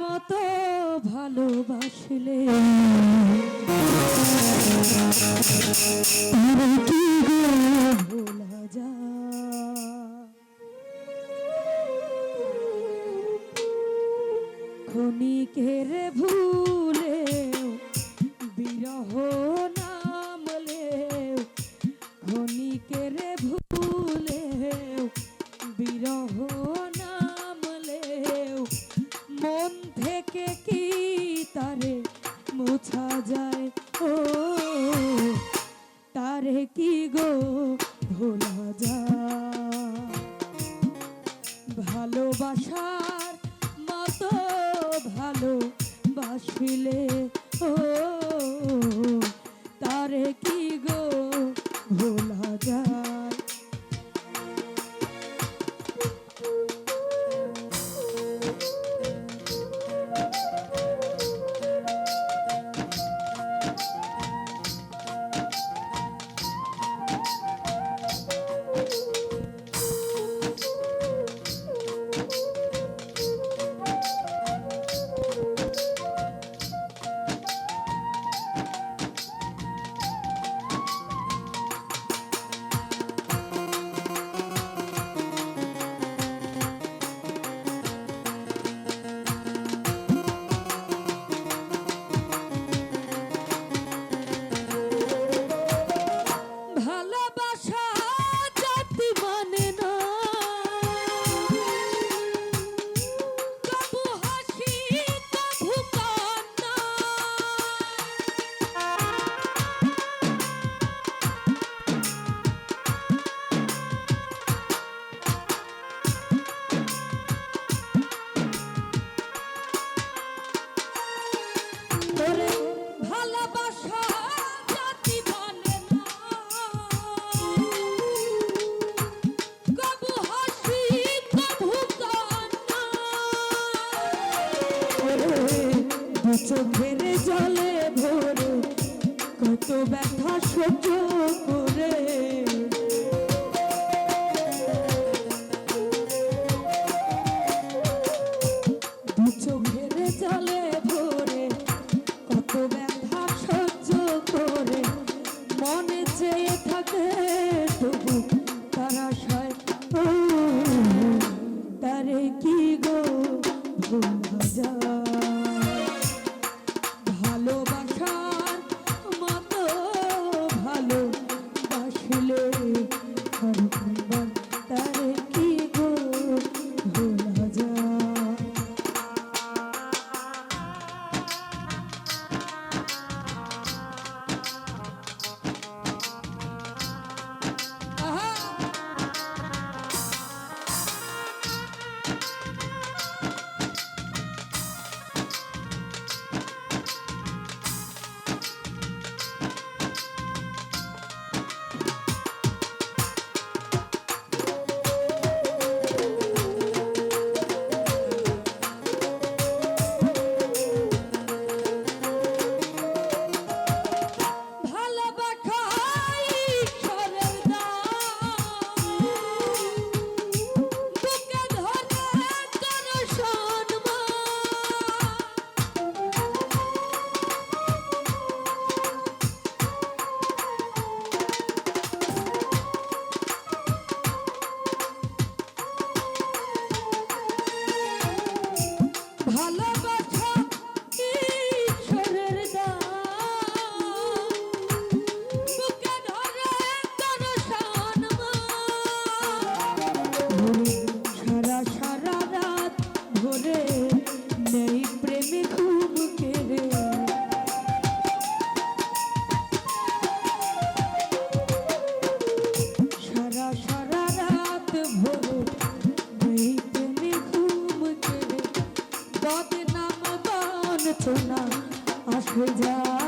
মতো ভালোবাসলে। কি ভোলা যা ভুলে বিরহ নামলে ক্ষণিকের ভুল থেকে কি তারে মোছা যায়? ও, তারে কি গো ভোলা যায়? ভালোবাসার মতো ভালো বাসিলে ও, তারে কি গো ভোলা ব্যথা সহ্য রচনা আসবে যা